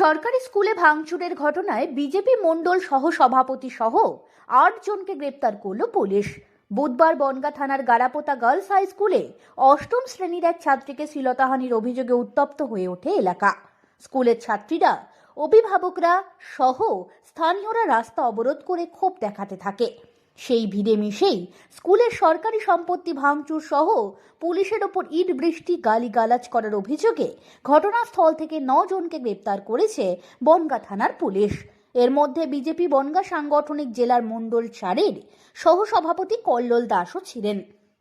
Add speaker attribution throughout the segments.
Speaker 1: সরকারি স্কুলে ভাঙচুরের ঘটনায় বিজেপি মণ্ডল সহ সভাপতি সহ আট জনকে গ্রেপ্তার করল পুলিশ। বুধবার বনগা থানার গারাপোতা গার্লস হাই স্কুলে অষ্টম শ্রেণির এক ছাত্রীকে শ্লীলতাহানির অভিযোগে উত্তপ্ত হয়ে ওঠে এলাকা। স্কুলের ছাত্রীরা, অভিভাবকরা সহ স্থানীয়রা রাস্তা অবরোধ করে ক্ষোভ দেখাতে থাকে। সেই ভিড়ে মিশেই স্কুলের সরকারি সম্পত্তি ভাঙচুর সহ পুলিশের ওপর ইট বৃষ্টি গালিগালাজ করার অভিযোগে ঘটনাস্থল থেকে জনকে গ্রেপ্তার করেছে বনগা থানার পুলিশ। এর মধ্যে বিজেপি বনগা সাংগঠনিক জেলার মণ্ডল চারের সহসভাপতি কল্লোল দাসও ছিলেন।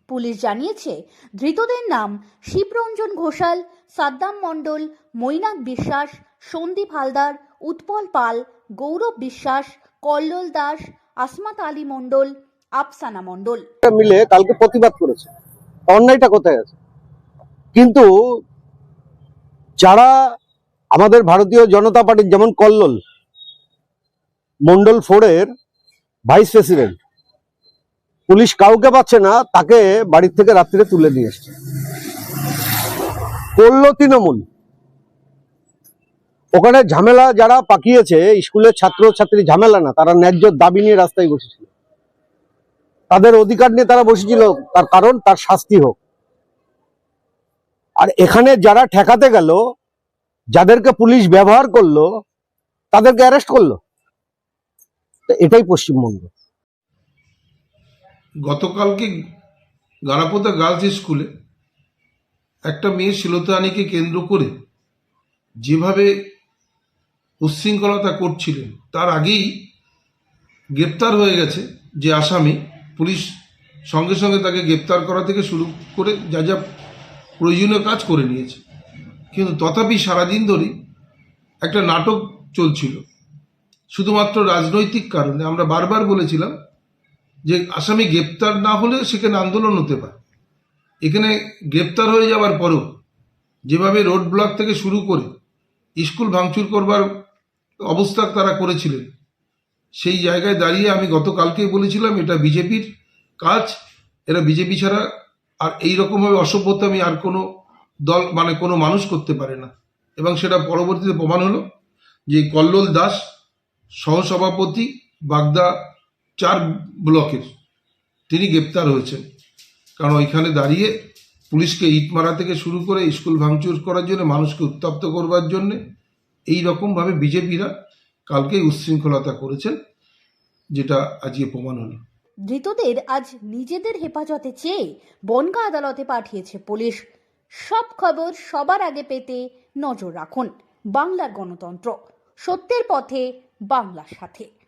Speaker 1: পুলিশ জানিয়েছে, ধৃতদের নাম শিবরঞ্জন ঘোষাল, সাদ্দাম মণ্ডল, মৈনাক বিশ্বাস, সন্দীপ হালদার, উৎপল পাল, গৌরব বিশ্বাস, কল্লোল দাস আসমাত আলী মণ্ডল, আফসানা মণ্ডল।
Speaker 2: মিলে কালকে প্রতিবাদ করেছে। অন্যায়টা কোথায় আছে? কিন্তু যারা আমাদের ভারতীয় জনতা পার্টির যেমন কল্লোল মন্ডল ফোরের ভাইস প্রেসিডেন্ট, পুলিশ কাউকে পাচ্ছে না, তাকে বাড়ির থেকে রাত্রিরে তুলে নিয়ে এসছে। করল তৃণমূল। ওখানে ঝামেলা যারা পাকিয়েছে স্কুলের ছাত্র ছাত্রী ঝামেলা না, তারা ন্যায্য দাবি নিয়ে রাস্তায় বসেছিল। তাদের অধিকার নিয়ে তারা বসেছিল, তার কারণ, তার শাস্তি হোক। আর এখানে যারা ঠেকাতে গেল, যাদেরকে পুলিশ ব্যবহার করল, তাদেরকে অ্যারেস্ট করল। এটাই পশ্চিমবঙ্গ।
Speaker 3: গতকালকে গারাপোতা গার্লস স্কুলে একটা মেয়ে শিলতানিকে কেন্দ্র করে যেভাবে উচ্ছৃঙ্খলতা করছিলেন। তার আগেই গ্রেপ্তার হয়ে গেছে যে আসামি। পুলিশ সঙ্গে সঙ্গে তাকে গ্রেপ্তার করা থেকে শুরু করে যা যা প্রয়োজনীয় কাজ করে নিয়েছে। কিন্তু তথাপি সারাদিন ধরেই একটা নাটক চলছিল। শুধুমাত্র রাজনৈতিক কারণে। আমরা বারবার বলেছিলাম যে আসামি গ্রেপ্তার না হলে সেখানে আন্দোলন হতে পারে। এখানে গ্রেপ্তার হয়ে যাওয়ার পরেও যেভাবে রোড ব্লক থেকে শুরু করে, স্কুল ভাঙচুর করবার অবস্থা তারা করেছিলেন। সেই জায়গায় দাঁড়িয়ে আমি গতকালকেই বলেছিলাম, এটা বিজেপির কাজ, এরা বিজেপি ছাড়া আর এই রকমভাবে অসভ্যতা আমি আর কোনো দল মানে কোনো মানুষ করতে পারে না। এবং সেটা পরবর্তীতে প্রমাণ হলো যে কল্লোল দাস সহসভাপতি বাগদা চার ব্লকের, তিনি গ্রেপ্তার হয়েছেন। কারণ ওইখানে দাঁড়িয়ে পুলিশকে ইট মারা থেকে শুরু করে স্কুল ভাঙচুর করার জন্য, মানুষকে উত্তপ্ত করবার জন্য এই রকমভাবে বিজেপিরা কালকেই উচ্ছৃঙ্খলতা করেছেন, যেটা আজকে প্রমাণ হলো।
Speaker 1: ধৃতদের আজ নিজেদের হেফাজতে চেয়ে বনগা আদালতে পাঠিয়েছে পুলিশ। সব খবর সবার আগে পেতে নজর রাখুন বাংলার গণতন্ত্র। সত্যের পথে বাংলার সাথে।